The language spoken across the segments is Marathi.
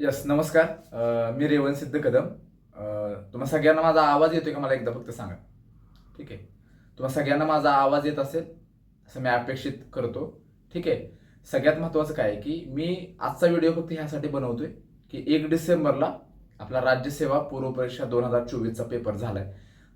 यस नमस्कार. मी रेवन सिद्ध कदम. अं, तुम्हा सगळ्यांना माझा आवाज येतोय का मला एकदा फक्त सांगा? ठीक आहे. तुम्हा सगळ्यांना माझा आवाज येत असेल असं मी अपेक्षित करतो. ठीक आहे. सगळ्यात महत्त्वाचं काय आहे की मी आजचा व्हिडिओ फक्त ह्यासाठी बनवतोय की एक डिसेंबरला आपला राज्यसेवा पूर्व परीक्षा दोन हजार चोवीसचा पेपर झालाय.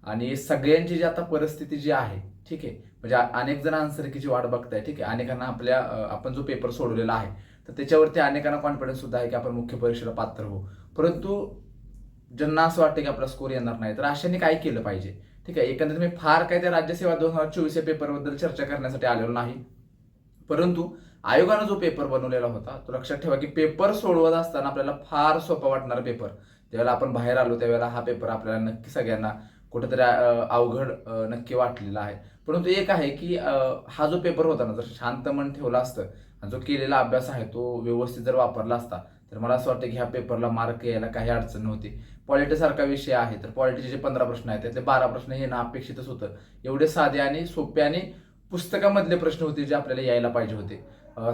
आणि सगळ्यांची जी आता परिस्थिती जी आहे ठीक आहे. म्हणजे अनेक जण आन्सर वाट बघताय ठीक आहे. अनेकांना आपल्या आपण जो पेपर सोडवलेला आहे तर त्याच्यावरती अनेकांना कॉन्फिडन्स सुद्धा आहे की आपण मुख्य परीक्षेला पात्र होऊ परंतु ज्यांना असं वाटतं की आपला स्कोर येणार नाही तर अशाने काय केलं पाहिजे? ठीक आहे एकंदरीत मी फार काय त्या राज्यसेवा दोन हजार चोवीस या पेपरबद्दल चर्चा करण्यासाठी आलेलो नाही. परंतु आयोगानं जो पेपर बनवलेला होता तो लक्षात ठेवा की पेपर सोडवत असताना आपल्याला फार सोपा वाटणारा पेपर ज्यावेळेला आपण बाहेर आलो त्यावेळेला हा पेपर आपल्याला नक्की सगळ्यांना कुठेतरी अवघड नक्की वाटलेला आहे. परंतु एक आहे की हा जो पेपर होता ना जर शांत मन ठेवलं असतं आणि जो केलेला अभ्यास आहे तो व्यवस्थित जर वापरला असता तर मला असं वाटतं की ह्या पेपरला मार्क यायला काही अडचण नव्हती. पॉलिटीसारखा विषय आहे तर पॉलिटीचे जे पंधरा प्रश्न आहेत त्यातले बारा प्रश्न हे ना अपेक्षितच होतं. एवढे साधे आणि सोपे आणि पुस्तकामधले प्रश्न होते जे आपल्याला यायला पाहिजे होते.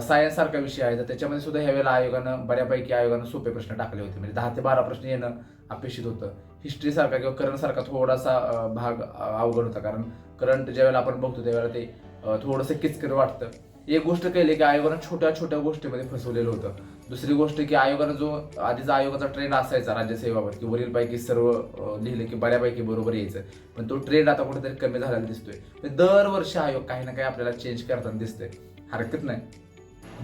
सायन्स सारखा विषय आहे तर त्याच्यामध्ये सुद्धा ह्यावेळेला आयोगानं बऱ्यापैकी आयोगानं सोपे प्रश्न टाकले होते. म्हणजे दहा ते बारा प्रश्न येणं अपेक्षित होतं. हिस्ट्रीसारखा किंवा करंटसारखा थोडासा भाग अवघड होता. कारण करंट ज्यावेळेला आपण बघतो त्यावेळेला ते थोडंसं किचकिर वाटतं. एक गोष्ट केली की आयोगानं छोट्या छोट्या गोष्टीमध्ये फसवलेलं होतं. दुसरी गोष्ट की आयोगानं जो आधीचा आयोगाचा ट्रेंड असायचा राज्यसेवावर की वरीलपैकी सर्व लिहिलं की बऱ्यापैकी बरोबर यायचं. पण तो ट्रेंड आता कुठेतरी कमी झालेला दिसतोय. दरवर्षी आयोग काही ना काही आपल्याला चेंज करताना दिसतंय. हरकत नाही.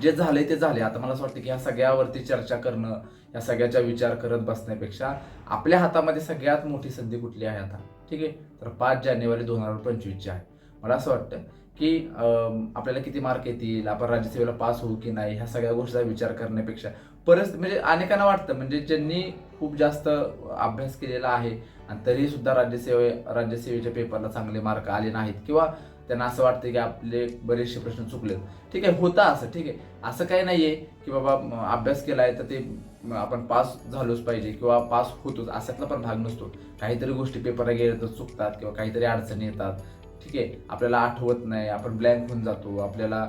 जे झाले ते झाले आता मला असं वाटतं की ह्या सगळ्यावरती चर्चा करणं या सगळ्याचा विचार करत बसण्यापेक्षा आपल्या हातामध्ये सगळ्यात मोठी संधी कुठली आहे आता? ठीक आहे? तर पाच जानेवारी दोन हजार पंचवीसची आहे. मला असं वाटतं की आपल्याला किती मार्क येतील आपण राज्यसेवेला पास होऊ की नाही ह्या सगळ्या गोष्टीचा विचार करण्यापेक्षा. परत म्हणजे अनेकांना वाटतं म्हणजे ज्यांनी खूप जास्त अभ्यास केलेला आहे आणि तरी सुद्धा राज्यसेवे राज्यसेवेच्या पेपरला चांगले मार्क आले नाहीत किंवा त्यांना असं वाटतं की आपले बरेचसे प्रश्न चुकलेत. ठीक आहे होतं असं ठीक आहे. असं काही नाहीये की बाबा अभ्यास केला आहे तर ते आपण पास झालोच पाहिजे किंवा पास होतोच अशातला पण भाग नसतो. काहीतरी गोष्टी पेपरला गेल्या तर चुकतात किंवा काहीतरी अडचणी येतात. ठीक आहे आपल्याला आठवत नाही आपण ब्लँक होऊन जातो आपल्याला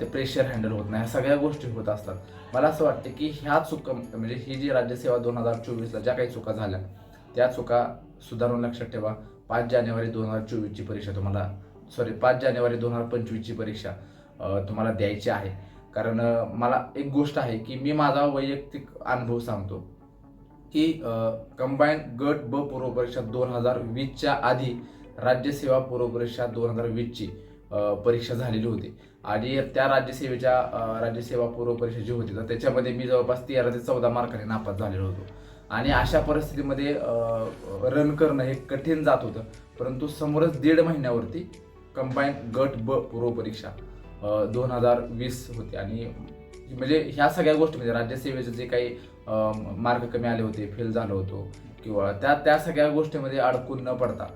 ते प्रेशर हँडल होत नाही ह्या सगळ्या गोष्टी होत असतात. मला असं वाटतं की ह्या चुका म्हणजे ही जी राज्यसेवा दोन हजार चोवीसला ज्या काही चुका झाल्या त्या चुका सुधारून लक्षात ठेवा. पाच जानेवारी दोन हजार चोवीसची परीक्षा तुम्हाला सॉरी पाच जानेवारी दोन हजार पंचवीसची परीक्षा तुम्हाला द्यायची आहे. कारण मला एक गोष्ट आहे की मी माझा वैयक्तिक अनुभव सांगतो की कंबाईन गट ब पूर्व परीक्षा दोन हजार वीसच्या आधी राज्यसेवा पूर्वपरीक्षा दोन हजार वीसची परीक्षा झालेली होती. आणि त्या राज्यसेवेच्या राज्यसेवा पूर्व परीक्षा जी होती तर त्याच्यामध्ये मी जवळपास तेरा ते चौदा मार्काने नापास झालेलो होतो. आणि अशा परिस्थितीमध्ये रन करणं हे कठीण जात होतं परंतु समोरच दीड महिन्यावरती कंबाईन गट ब पूर्व परीक्षा दोन हजार वीस होती. आणि म्हणजे ह्या सगळ्या गोष्टी म्हणजे राज्यसेवेचे जे काही मार्क कमी आले होते फेल झालो होतो किंवा त्या त्या सगळ्या गोष्टीमध्ये अडकून न पडता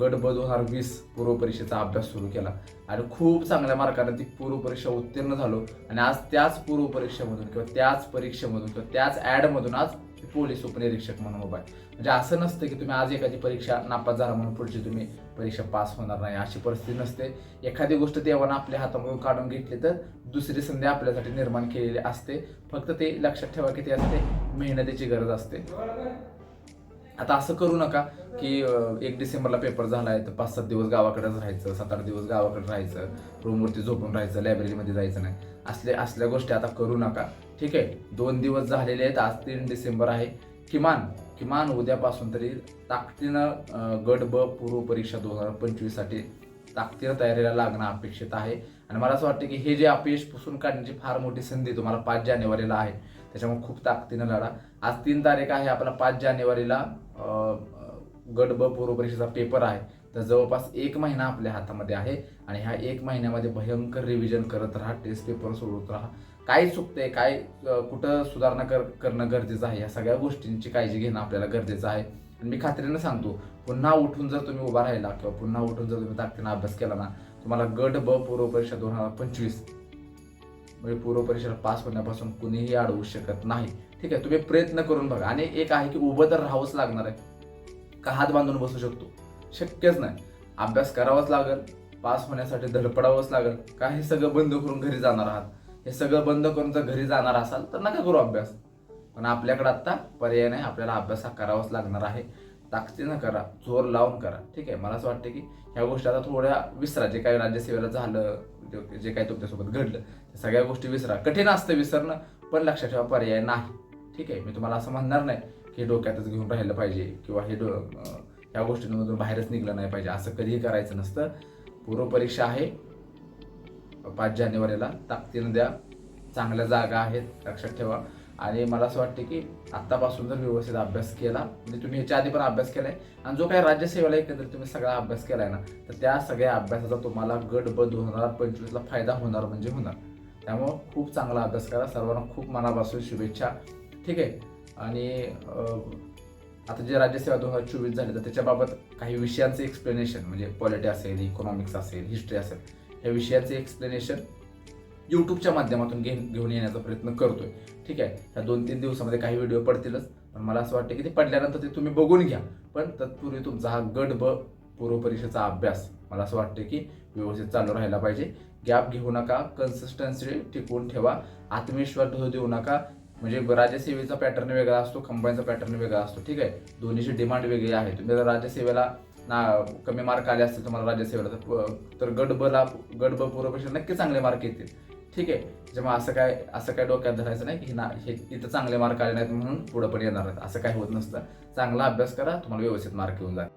गट ब दोन हजार वीस पूर्व परीक्षेचा अभ्यास सुरू केला. आणि खूप चांगल्या मार्काने ती पूर्व परीक्षा उत्तीर्ण झालो. आणि आज त्याच पूर्व परीक्षेमधून किंवा त्याच परीक्षेमधून किंवा त्याच ॲडमधून आज पोलीस उपनिरीक्षक म्हणून उभा आहे. म्हणजे असं नसतं की तुम्ही आज एखादी परीक्षा नापास झाला म्हणून पुढची तुम्ही परीक्षा पास होणार नाही अशी परिस्थिती नसते. एखादी गोष्ट देवानं आपल्या हातामधून काढून घेतली तर दुसरी संधी आपल्यासाठी निर्माण केलेली असते. फक्त ते लक्षात ठेवा की ते असते मेहनतीची गरज असते. आता असं करू नका की एक डिसेंबरला पेपर झालाय तर पाच सात दिवस गावाकडेच राहायचं सात आठ दिवस गावाकडे राहायचं रूमवरती झोपून राहायचं लायब्ररीमध्ये जायचं नाही. असले असल्या गोष्टी आता करू नका. ठीक आहे? दोन दिवस झालेले आहेत आज तीन डिसेंबर आहे. किमान किमान उद्यापासून तरी ताकदीनं गट ब पूर्व परीक्षा दोन हजार पंचवीससाठी ताकदीनं तयारीला लागणं अपेक्षित आहे. आणि मला असं वाटतं की हे जे अपयश पुसून काढण्याची फार मोठी संधी तुम्हाला पाच जानेवारीला आहे. त्याच्यामुळे खूप ताकदीनं लढा. आज तीन तारीख आहे आपला पाच जानेवारीला गट ब पूर्व परीक्षेचा पेपर आहे. तर जवळपास एक महिना आपल्या हातामध्ये आहे आणि ह्या एक महिन्यामध्ये भयंकर रिव्हिजन करत राहा टेस्ट पेपर सोडवत राहा. काय चुकतंय काय कुठं सुधारणा कर करणं गरजेचं आहे? या सगळ्या गोष्टींची काळजी घेणं आपल्याला गरजेचं आहे. आणि मी खात्रीनं सांगतो पुन्हा उठून जर तुम्ही उभा राहिला किंवा पुन्हा उठून जर तुम्ही ताकदीनं अभ्यास केला ना तुम्हाला गट ब पूर्व परीक्षा दोन हजार पंचवीस म्हणजे पूर्व परीक्षेला पास होण्यापासून कुणीही अडवू शकत नाही. ठीक आहे तुम्ही प्रयत्न करून बघा. आणि एक आहे की उभं तर राहावंच लागणार आहे. का हात बांधून बसू शकतो? शक्यच नाही. अभ्यास करावाच लागेल पास होण्यासाठी धडपडावंच लागेल. का हे सगळं बंद करून घरी जाणार आहात? हे सगळं बंद करून जर घरी जाणार असाल तर नका करू अभ्यास. पण आपल्याकडे आत्ता पर्याय नाही. आपल्याला अभ्यास हा करावाच लागणार आहे. ताकदीनं करा जोर लावून करा. ठीक आहे? मला असं वाटतं की ह्या गोष्टी आता थोड्या विसरा. जे काही राज्यसेवेला झालं जे- जे काही तुमच्यासोबत घडलं त्या सगळ्या गोष्टी विसरा. कठीण असतं विसरणं पण लक्षात ठेवा पर्याय नाही. ठीक आहे? मी तुम्हाला असं म्हणणार नाही की डोक्यातच घेऊन राहिलं पाहिजे किंवा हे डो ह्या गोष्टींमधून बाहेरच निघलं नाही पाहिजे. असं कधीही करायचं नसतं. पूर्वपरीक्षा आहे. पाच जानेवारीला ताकदीनं द्या. चांगल्या जागा आहेत. लक्षात ठेवा. आणि मला असं वाटतं की आत्तापासून जर व्यवस्थित अभ्यास केला म्हणजे तुम्ही ह्याच्या आधी पण अभ्यास केलाय आणि जो काही राज्यसेवेला एकंदरीत तुम्ही सगळा अभ्यास केलाय ना तर त्या सगळ्या अभ्यासाचा तुम्हाला गट होणार पंचवीसला फायदा होणार म्हणजे होणार. त्यामुळं खूप चांगला अभ्यास करा. सर्वांना खूप मनापासून शुभेच्छा. ठीक आहे? आणि आता जे राज्यसेवा दोन हजार चोवीस झाले तर त्याच्याबाबत काही विषयांचे एक्सप्लेनेशन म्हणजे पॉलिटी असेल इकॉनॉमिक्स असेल हिस्ट्री असेल या विषयाचे एक्सप्लेनेशन यूट्यूबच्या माध्यमातून घेऊन घेऊन येण्याचा प्रयत्न करतोय. ठीक आहे? ह्या दोन तीन दिवसामध्ये काही व्हिडिओ पडतीलच पण मला असं वाटतं की ते पडल्यानंतर ते तुम्ही बघून घ्या. पण तत्पूर्वी तुमचा हा गट ब पूर्वपरीक्षेचा अभ्यास मला असं वाटतं की व्यवस्थित चालू राहायला पाहिजे. गॅप घेऊ नका कन्सिस्टन्सी टिकवून ठेवा. आत्मविश्वास देऊ नका. म्हणजे राज्यसेवेचा पॅटर्न वेगळा असतो कंबाईनचा पॅटर्न वेगळा असतो. ठीक आहे? दोन्हीची डिमांड वेगळी आहे. तुम्ही जर राज्यसेवेला ना कमी मार्क आले असतील तुम्हाला राज्यसेवेला तर गडबला गडब गट ब ला गट ब नक्की चांगले मार्क येतील. ठीक आहे? जेव्हा असं काय असं काय डोक्यात धरायचं नाही की ना हे इथं चांगले मार्क आले नाहीत म्हणून पुढं पण येणार नाहीत. असं काय होत नसतं. चांगला अभ्यास करा तुम्हाला व्यवस्थित मार्क येऊन जाईल